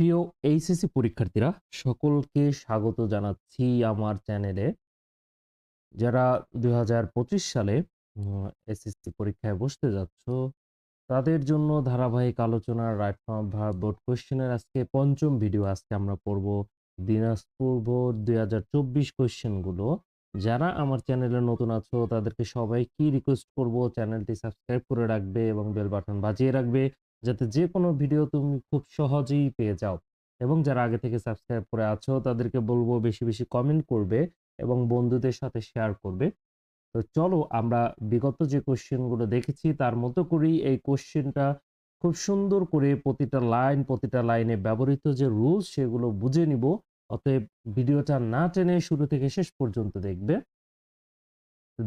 প্রিয় এইচএসসি পরীক্ষার্থীরা, সকলকে স্বাগত জানাচ্ছি আমার চ্যানেলে। যারা দুই হাজার পঁচিশ সালে এসএসসি পরীক্ষায় বসতে যাচ্ছ, তাদের জন্য ধারাবাহিক আলোচনার রাইট ফ্রম ভার বোর্ড কোশ্চেনের আজকে পঞ্চম ভিডিও আজকে আমরা পড়ব দিনাজপুর বোর্ড দুই হাজার চব্বিশ কোশ্চেনগুলো যারা আমার চ্যানেলে নতুন আছো, তাদেরকে সবাই কি রিকোয়েস্ট করব, চ্যানেলটি সাবস্ক্রাইব করে রাখবে এবং বেল বাটন বাজিয়ে রাখবে। যাতে যে কোনো ভিডিও তুমি খুব সহজেই পেয়ে যাও। এবং যারা আগে থেকে সাবস্ক্রাইব করে আছো, তাদেরকে বলব বেশি বেশি কমেন্ট করবে এবং বন্ধুদের সাথে শেয়ার করবে। তো চলো, আমরা বিগত যে কোশ্চেনগুলো দেখেছি, তার মতো করেই এই কোশ্চেনটা খুব সুন্দর করে প্রতিটা লাইন প্রতিটা লাইনে ব্যবহৃত যে রুলস সেগুলো বুঝে নিব। অতএব ভিডিওটা না টেনে শুরু থেকে শেষ পর্যন্ত দেখবে।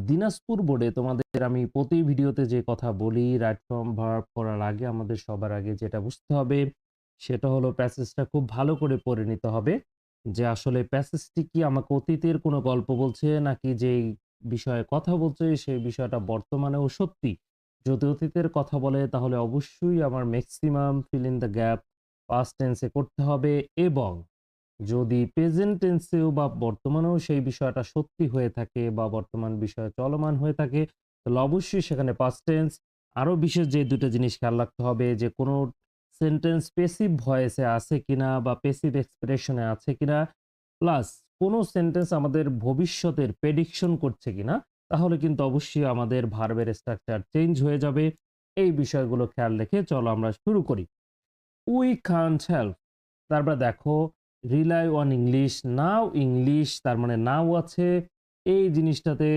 দিনাজপুর বোর্ডে তোমাদের আমি প্রতি ভিডিওতে যে কথা বলি রাইট ফর্ম ভার্ব করার আগে আমাদের সবার আগে যেটা বুঝতে হবে, সেটা হলো প্যাসেজটা খুব ভালো করে পড়ে নিতে হবে যে আসলে প্যাসেজটি কি আমাকে অতীতের কোনো গল্প বলছে নাকি যে বিষয়ে কথা বলছে সেই বিষয়টা বর্তমানেও সত্যি। যদি অতীতের কথা বলে তাহলে অবশ্যই আমার maximum fill in the gap past টেন্সে করতে হবে এবং যদি প্রেজেন্ট টেন্সেও বা বর্তমানেও সেই বিষয়টা সত্যি হয়ে থাকে বা বর্তমান বিষয় চলমান হয়ে থাকে, তাহলে অবশ্যই সেখানে পাস্ট টেন্স আরও বিশেষ যে দুটো জিনিস খেয়াল রাখতে হবে যে কোনো সেন্টেন্স পেসিভ ভয়েসে আছে কিনা বা পেসিভ এক্সপ্রেশনে আছে কিনা প্লাস কোনো সেন্টেন্স আমাদের ভবিষ্যতের প্রেডিকশন করছে কিনা, তাহলে কিন্তু অবশ্যই আমাদের ভার্বের স্ট্রাকচার চেঞ্জ হয়ে যাবে। এই বিষয়গুলো খেয়াল রেখে চলো আমরা শুরু করি। উই কান্ট হেল্প তারপর দেখো rely on English now English তার মানে নাও আছে। এই জিনিসটাতে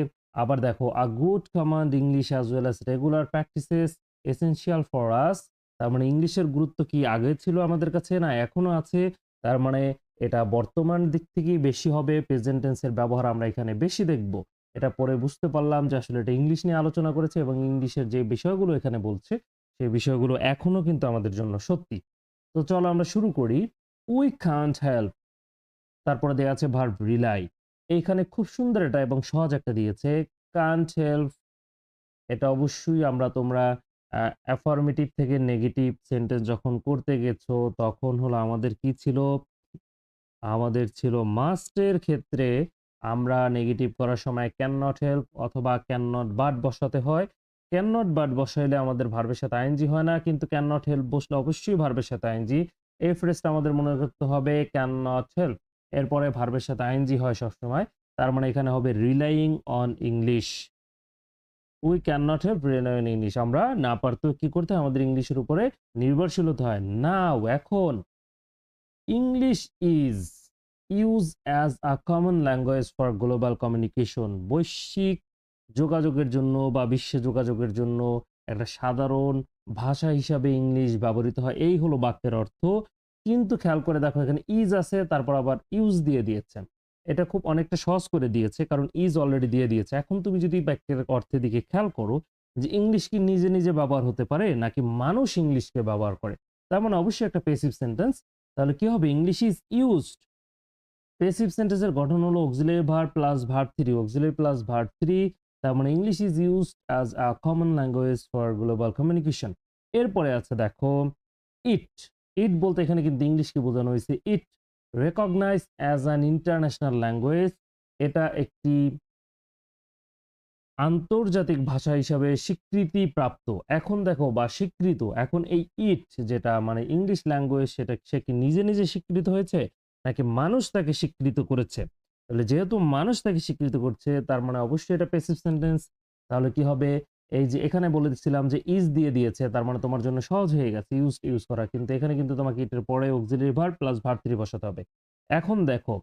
আবার দেখো a good command English as well as regular practices essential for us তার মানে ইংলিশের গুরুত্ব কি আগে ছিল আমাদের কাছে? না এখনও আছে। তার মানে এটা বর্তমান দিক থেকেই বেশি হবে প্রেজেন্ট টেন্সের ব্যবহার আমরা এখানে বেশি দেখব। এটা পরে বুঝতে পারলাম যে আসলে এটা ইংলিশ নিয়ে আলোচনা করেছে এবং ইংলিশের যে বিষয়গুলো এখানে বলছে, সেই বিষয়গুলো এখনও কিন্তু আমাদের জন্য সত্যি। তো চলো আমরা শুরু করি। উই কান্ট হেল্প তারপরে দেওয়া আছে ভার্ব রিলাই এইখানে খুব সুন্দর এটা এবং সহজ একটা দিয়েছে কান্ট হেল্প এটা অবশ্যই আমরা তোমরা অ্যাফার্মেটিভ থেকে নেগেটিভ সেন্টেন্স যখন করতে গেছো, তখন হলো আমাদের কি ছিল? আমাদের ছিল মাস্টের ক্ষেত্রে আমরা নেগেটিভ করার সময় ক্যান নট হেল্প অথবা ক্যান নট বাট বসাতে হয়। ক্যান নট বাট বসাইলে আমাদের ভার্বের সাথে আইনজি হয় না, কিন্তু ক্যান নট হেল্প বসলে অবশ্যই ভার্বের সাথে আইনজি এই ফ্রেজটা আমাদের মনে করতে হবে ক্যান নট হেল্প এরপরে ভার্বের সাথে আইনজি হয় সবসময়, তার মানে এখানে হবে relying on English we can not help rely on English আমরা না পারতেও কি করতে হয়? আমাদের ইংলিশের উপরে নির্ভরশীল হতে হয়। নাও এখন English is use as a common language for global communication বৈশ্বিক যোগাযোগের জন্য বা বিশ্বে যোগাযোগের জন্য একটা সাধারণ ভাষা হিসাবে ইংলিশ ব্যবহৃত হয়, এই হলো বাক্যের অর্থ। কিন্তু খেয়াল করে দেখো, এখানে ইজ আছে, তারপর আবার ইউজ দিয়ে দিয়েছেন এটা খুব অনেকটা সহজ করে দিয়েছে, কারণ ইজ অলরেডি দিয়ে দিয়েছে। এখন তুমি যদি বাক্যের অর্থের দিকে খেয়াল করো, যে ইংলিশ কি নিজে নিজে ব্যবহার হতে পারে, নাকি মানুষ ইংলিশকে ব্যবহার করে? তার মানে অবশ্যই একটা পেসিভ সেন্টেন্স তাহলে কি হবে? ইংলিশ ইজ ইউজড পেসিভ সেন্টেন্সের গঠন হলো auxiliary verb plus verb three auxiliary plus verb three তার মানে English is used as a common language for global communication এরপরে আছে দেখো ইট ইট বলতে এখানে কিন্তু ইংলিশকে বোঝানো হয়েছে? It recognise as an international language এটা একটি আন্তর্জাতিক ভাষা হিসাবে স্বীকৃতি প্রাপ্ত এখন দেখো, বা স্বীকৃত। এখন এই ইট যেটা মানে ইংলিশ ল্যাঙ্গুয়েজ সেটা সে কি নিজে নিজে স্বীকৃত হয়েছে? নাকি মানুষ তাকে স্বীকৃত করেছে? তাহলে যেহেতু মানুষ তাকে স্বীকৃত করছে, তার মানে অবশ্যই এটা প্যাসিভ সেন্টেন্স তাহলে কি হবে? এই যে এখানে বলে দিচ্ছিলাম যে ইজ দিয়ে দিয়েছে, তার মানে তোমার জন্য সহজ হয়ে গেছে ইউজ ইউজ করা। কিন্তু এখানে কিন্তু তোমাকে ইটের পরে auxiliary verb plus verb three বসাতে হবে। এখন দেখো,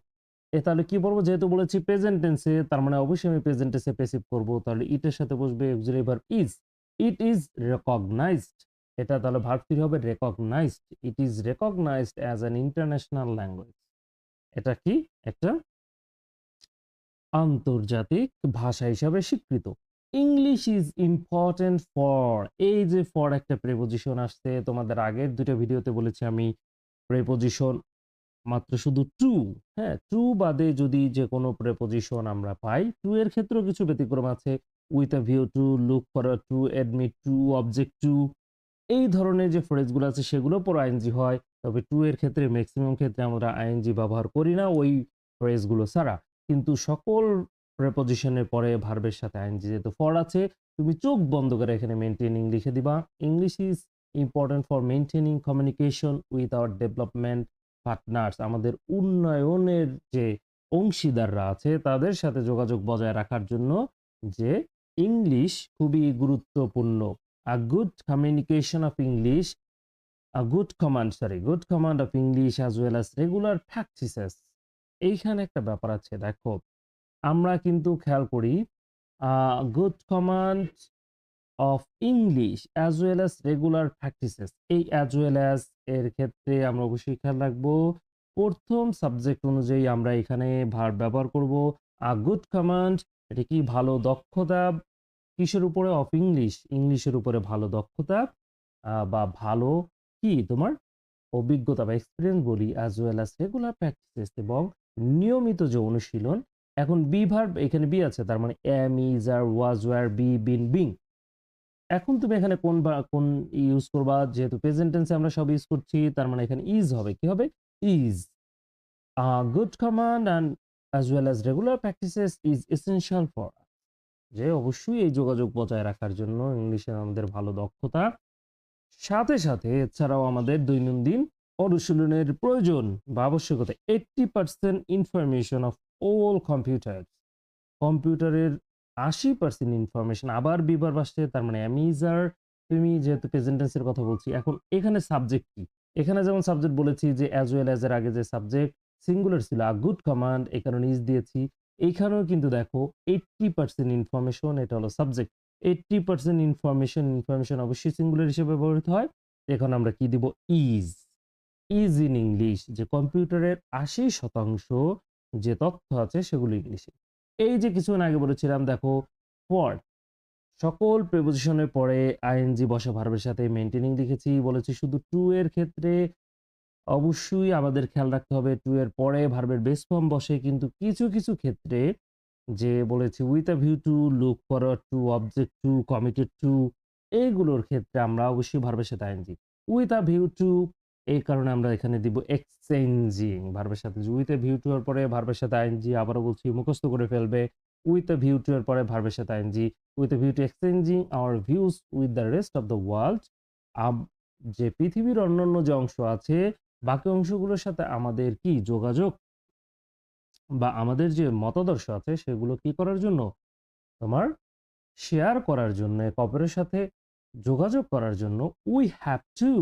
এ তাহলে কি বলব? যেহেতু বলেছি প্রেজেন্ট টেন্সে তার মানে অবশ্যই আমি প্রেজেন্ট টেন্সে প্যাসিভ করব। তাহলে ইটের সাথে বসবে auxiliary verb is it is recognised এটা তাহলে ভার্ব থ্রি হবে recognised it is recognised as an international language এটা কি? একটা আন্তর্জাতিক ভাষা হিসাবে স্বীকৃত। ইংলিশ ইজ ইম্পর্টেন্ট ফর এই যে ফর একটা প্রেপোজিশন আসছে, তোমাদের আগের দুটো ভিডিওতে বলেছি আমি প্রেপোজিশন মাত্র শুধু ট্রু হ্যাঁ? ট্রু বাদে যদি যে কোনো প্রেপোজিশন আমরা পাই ট্রু এর ক্ষেত্রেও কিছু ব্যতিক্রম আছে with a view to look for a true admit to object to এই ধরনের যে ফ্রেজগুলো আছে সেগুলো পর আইনজি হয়, তবে টু এর ক্ষেত্রে ম্যাক্সিমাম ক্ষেত্রে আমরা আইএনজি ব্যবহার করি না, ওই ফ্রেজগুলো ছাড়া। কিন্তু সকল প্রেপোজিশনের পরে ভার্বের সাথে আইএনজি যেহেতু ফর আছে, তুমি চোখ বন্ধ করে এখানে মেনটেনিং লিখে দিবা। English is important for maintaining communication with our development partners আমাদের উন্নয়নের যে অংশীদাররা আছে, তাদের সাথে যোগাযোগ বজায় রাখার জন্য যে ইংলিশ খুবই গুরুত্বপূর্ণ। A good communication of English a good command sorry good command of English as well as regular practices এইখানে একটা ব্যাপার আছে, দেখো। আমরা কিন্তু খেয়াল করি good command of English as well as regular practices এই অ্যাজ ওয়েল অ্যাজ এর ক্ষেত্রে আমরা অবশ্যই খেয়াল রাখব, প্রথম সাবজেক্ট অনুযায়ী আমরা এখানে ভার ব্যবহার করব। আ গুড কমান্ড এটা কি ভালো দক্ষতা? কিসের উপরে? অফ ইংলিশ ইংলিশের উপরে ভালো দক্ষতা বা ভালো কি? তোমার অভিজ্ঞতা বা এক্সপিরিয়েন্স বলি as well as regular practices এবং নিয়মিত যে অনুশীলন, এখন বি ভার্ব এখানে বি আছে, তার মানে am is are was were be been being এখন তুমি এখানে কোন কোন ইউজ করবা, যেহেতু প্রেজেন্ট টেন্সে আমরা সব ইউজ করছি, তার মানে এখানে ইজ হবে, কি হবে? Is good command and as well as regular practices is essential for যে অবশ্যই এই যোগাযোগ বজায় রাখার জন্য ইংলিশে আমাদের ভালো দক্ষতা। সাথে সাথে এছাড়াও আমাদের দৈনন্দিন অনুশীলনের প্রয়োজন বা আবশ্যকতা eighty percent information of all computer কম্পিউটারের আশি পার্সেন্ট ইনফরমেশন আবার বিবার আসছে তার মানে অ্যামিজার, তুমি যেহেতু প্রেজেন্টেন্সের কথা বলছি, এখন এখানে সাবজেক্ট কি? এখানে যেমন সাবজেক্ট বলেছি যে অ্যাজ ওয়েল অ্যাজ এর আগে যে সাবজেক্ট সিঙ্গুলার ছিল আ গুড কমান্ড এখানে ইজ দিয়েছি। এইখানেও কিন্তু দেখো এইট্টি পার্সেন্ট ইনফরমেশন এটা হলো subject eighty percent information information অবশ্যই সিঙ্গুলার হিসেবে ব্যবহৃত হয়। এখন আমরা কি দিব? ইজ ইজ ইন ইংলিশ যে কম্পিউটারের আশি শতাংশ যে তথ্য আছে সেগুলো ইংলিশে এই যে কিছুক্ষণ আগে বলেছিলাম, দেখো ফর সকল প্রেপোজিশনের পরে আইএনজি বসা ভার্বের সাথে মেনটেনিং লিখেছি, বলেছি শুধু টু এর ক্ষেত্রে অবশ্যই আমাদের খেয়াল রাখতে হবে টু এর পরে ভার্বের বেস ফর্ম বসে, কিন্তু কিছু কিছু ক্ষেত্রে যে বলেছি with a view to look forward to object to committed to এইগুলোর ক্ষেত্রে আমরা অবশ্যই ভার্বের সাথে ING with a view to এই কারণে আমরা এখানে দিব এক্সচেঞ্জিং ভার্বের সাথে উইথ এ ভিউ টু এর পরে ভার্বের সাথে আইএনজি আবারও বলছি মুখস্থ করে ফেলবে। উইথ এ ভিউ টু এর পরে ভার্বের সাথে ING with a view to exchanging our views with the rest of the world যে পৃথিবীর অন্যান্য যে অংশ আছে, বাকি অংশগুলোর সাথে আমাদের কি যোগাযোগ? বা আমাদের যে মতাদর্শ আছে, সেগুলো কি করার জন্য? তোমার শেয়ার করার জন্য অপরের সাথে যোগাযোগ করার জন্য উই হ্যাভ টু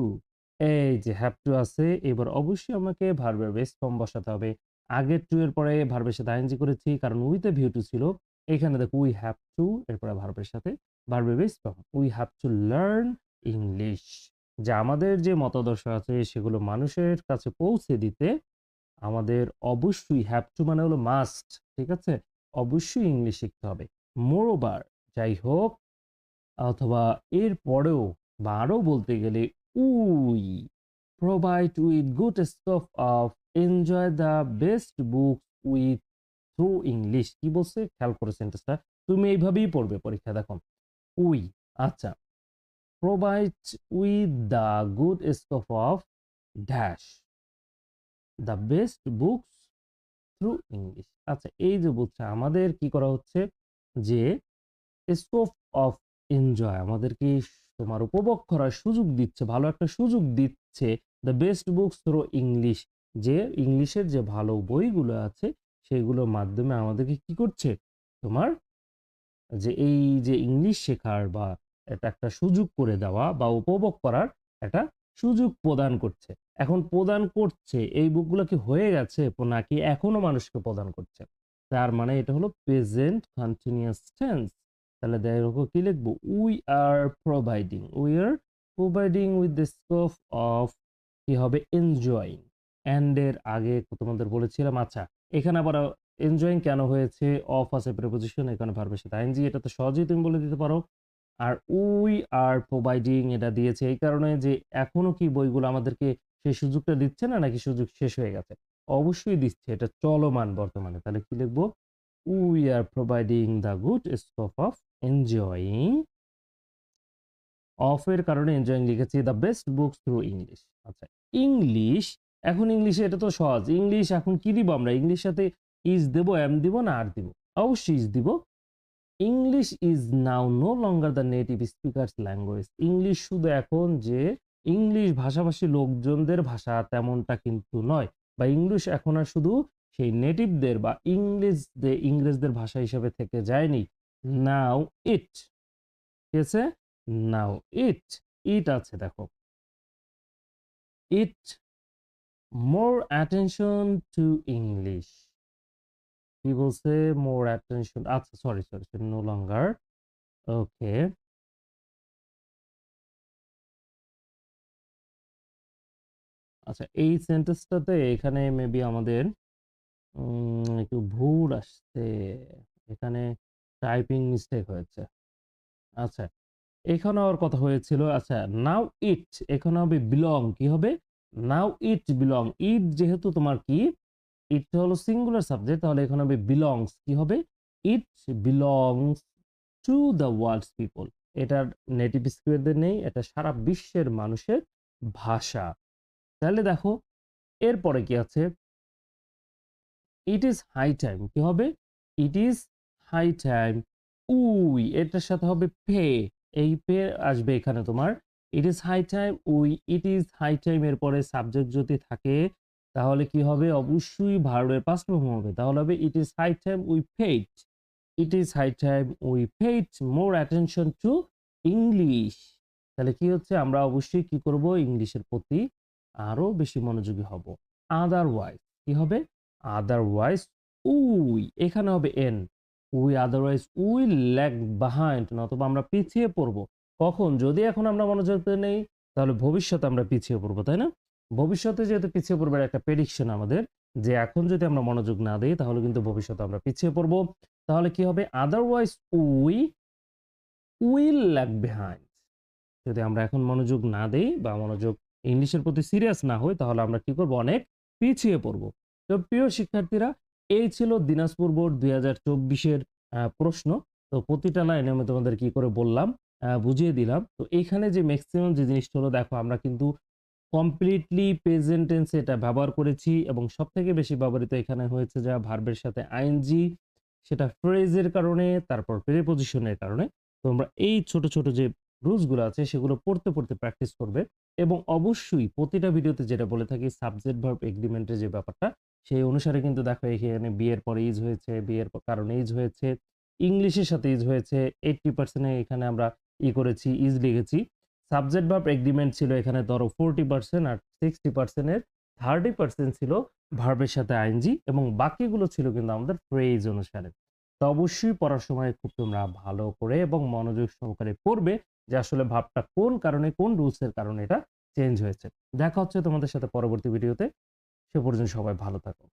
এই যে হ্যাভ টু আছে, এবার অবশ্যই আমাকে ভার্বের বেস্ট ফর্ম বসাতে হবে। আগের টু এর পরে ভার্বের সাথে আইএনজি করেছি, কারণ উইথ এ ভিউ টু ছিল। এখানে দেখো উই হ্যাভ টু এরপরে ভার্বের সাথে ভার্বের best form we have to learn English যে আমাদের যে মতাদর্শ আছে, সেগুলো মানুষের কাছে পৌঁছে দিতে আমাদের অবশ্যই হ্যাভ টু মানে হলো মাস্ট ঠিক আছে? অবশ্যই ইংলিশ শিখতে হবে। মোরোবার যাই হোক, অথবা এর পরেও বা আরও বলতে গেলে we provide with good scope of enjoy the best book with through English কি বলছে? খেয়াল করে সেন্টেন্সটা তুমি এইভাবেই পড়বে পরীক্ষা, দেখো। উই আচ্ছা। Provide with the good scope of dash the best books through English আচ্ছা এই যে বলছে, আমাদের কি করা হচ্ছে যে স্কোপ অফ এনজয় আমাদেরকে তোমার উপভোগ করার সুযোগ দিচ্ছে, ভালো একটা সুযোগ দিচ্ছে। The best books through English যে ইংলিশের যে ভালো বইগুলো আছে, সেগুলোর মাধ্যমে আমাদেরকে কি করছে? তোমার যে এই যে ইংলিশ শেখার বা এটা একটা সুযোগ করে দেওয়া বা উপভোগ করার একটা সুযোগ প্রদান করছে। এখন প্রদান করছে, এই বুকগুলো কি হয়ে গেছে নাকি এখনও মানুষকে প্রদান করছে? তার মানে এটা হলো প্রেজেন্ট কন্টিনিউয়াস টেন্স তাহলে দেখো কি লিখব? We are providing we are providing with the scope of কি হবে? এনজয়িং অ্যান্ড এর আগে তোমাদের বলেছিলাম আচ্ছা এখানে আবার এনজয়িং কেন হয়েছে? অফ আছে প্রিপোজিশন এখানে ভার্বের সাথে আইনজি এটা তো সহজেই তুমি বলে দিতে পারো। আর উই আর প্রোভাইডিং এটা দিয়েছে এই কারণে যে এখনও কি বইগুলো আমাদেরকে সেই সুযোগটা দিচ্ছে না, নাকি সুযোগ শেষ হয়ে গেছে? অবশ্যই দিচ্ছে, এটা চলমান বর্তমানে। তাহলে কি লিখব? We are providing the good scope of enjoying of এর কারণে এনজয়িং লিখেছি the best books through English আচ্ছা ইংলিশ এখন ইংলিশে এটা তো সহজ। ইংলিশ এখন কি দিব আমরা? ইংলিশ সাথে ইজ দেব এম দিব না আর দিব? অবশ্যই ইজ দিব। English is now no longer the native speakers language English শুধু এখন যে ইংলিশ ভাষাভাষী লোকজনদের ভাষা তেমনটা কিন্তু নয়। বা ইংলিশ এখন আর শুধু সেই নেটিভদের বা ইংলিশদের ইংরেজদের ভাষা হিসেবে থেকে যায়নি। নাও ইট। ঠিক আছে? নাও ইট। ইট আছে, দেখো। It, more attention to English. কি বলছে? মোর অ্যাটেনশন আচ্ছা sorry sorry sorry, no longer. Okay. আচ্ছা এই সেন্টেন্সটাতে এখানে মেবি আমাদের একটু ভুল আসছে। এখানে টাইপিং মিস্টেক হয়েছে। আচ্ছা এখানে আর কথা হয়েছিল আচ্ছা নাও ইট এখানে হবে বিলং কি হবে? নাও ইট বিলং ইট যেহেতু তোমার কি? ইট হলো সিঙ্গুলার সাবজেক্ট তাহলে এখানে হবে বিলংস কি হবে? It belongs to the world's people এটার নেটিভ স্পিকারদের নেই, এটা সারা বিশ্বের মানুষের ভাষা। তাহলে দেখো, এরপরে কি আছে? ইট ইজ হাই টাইম কি হবে? It is high time we এটার সাথে হবে পে এই পে আসবে এখানে তোমার। It is high time we it is high time এর পরে সাবজেক্ট যদি থাকে, তাহলে কি হবে? অবশ্যই ভার্বের পাস্ট ফর্ম হবে। তাহলে হবে it is high time we paid it is high time we paid more attention to English তাহলে কি হচ্ছে? আমরা অবশ্যই কি করব? ইংলিশের প্রতি আরও বেশি মনোযোগী হব। আদারওয়াইজ কি হবে? আদারওয়াইজ উই, এখানে হবে N we otherwise we lack behind, নতুবা আমরা পিছিয়ে পড়ব। কখন? যদি এখন আমরা মনোযোগ নেই, তাহলে ভবিষ্যতে আমরা পিছিয়ে পড়ব, তাই না? ভবিষ্যতে যেহেতু পিছিয়ে পড়বার একটা প্রেডিকশন আমাদের, যে এখন যদি আমরা মনোযোগ না দিই, তাহলে কিন্তু ভবিষ্যতে আমরা পিছিয়ে পড়ব। তাহলে কি হবে? Otherwise we will lack behind যদি আমরা এখন মনোযোগ না দিই বা মনোযোগ ইংলিশের প্রতি সিরিয়াস না হই, তাহলে আমরা কি করব? অনেক পিছিয়ে পড়ব। তো প্রিয় শিক্ষার্থীরা এই ছিল দিনাজপুর বোর্ড দুই হাজার চব্বিশের প্রশ্ন। তো প্রতিটা লাইনে আমি তোমাদের কি করে বললাম বুঝিয়ে দিলাম। তো এখানে যে ম্যাক্সিমাম যে জিনিসটা হলো, দেখো আমরা কিন্তু কমপ্লিটলি প্রেজেন্ট টেন্সে এটা ব্যবহার করেছি এবং সব থেকে বেশি ব্যবহৃত এখানে হয়েছে যা ভার্বের সাথে আইএনজি সেটা ফ্রেজের কারণে, তারপর প্রেপোজিশনের কারণে। তোমরা এই ছোট ছোট যে রুলসগুলো আছে, সেগুলো পড়তে পড়তে প্র্যাকটিস করবে এবং অবশ্যই প্রতিটা ভিডিওতে যেটা বলে থাকি সাবজেক্ট ভার্ব এগ্রিমেন্টের যে ব্যাপারটা সেই অনুসারে কিন্তু দেখো এখানে বিয়ের পরে ইজ হয়েছে, বিয়ের কারণে ইজ হয়েছে, ইংলিশের সাথে ইজ হয়েছে এইটটি পার্সেন্টে এখানে আমরা ই করেছি ইজ লিখেছি। সাবজেক্ট ভার্ব এগ্রিমেন্ট ছিল এখানে ধরো ফোরটি পার্সেন্ট আর সিক্সটি পার্সেন্টের থার্টি পার্সেন্ট ছিল ভার্বের সাথে আইনজি এবং বাকিগুলো ছিল কিন্তু আমাদের ফ্রেজ অনুসারে। তো অবশ্যই পড়ার সময় খুব তোমরা ভালো করে এবং মনোযোগ সহকারে পড়বে যে আসলে ভাবটা কোন কারণে, কোন রুলসের কারণে এটা চেঞ্জ হয়েছে। দেখা হচ্ছে তোমাদের সাথে পরবর্তী ভিডিওতে সে পর্যন্ত সবাই ভালো থাকো।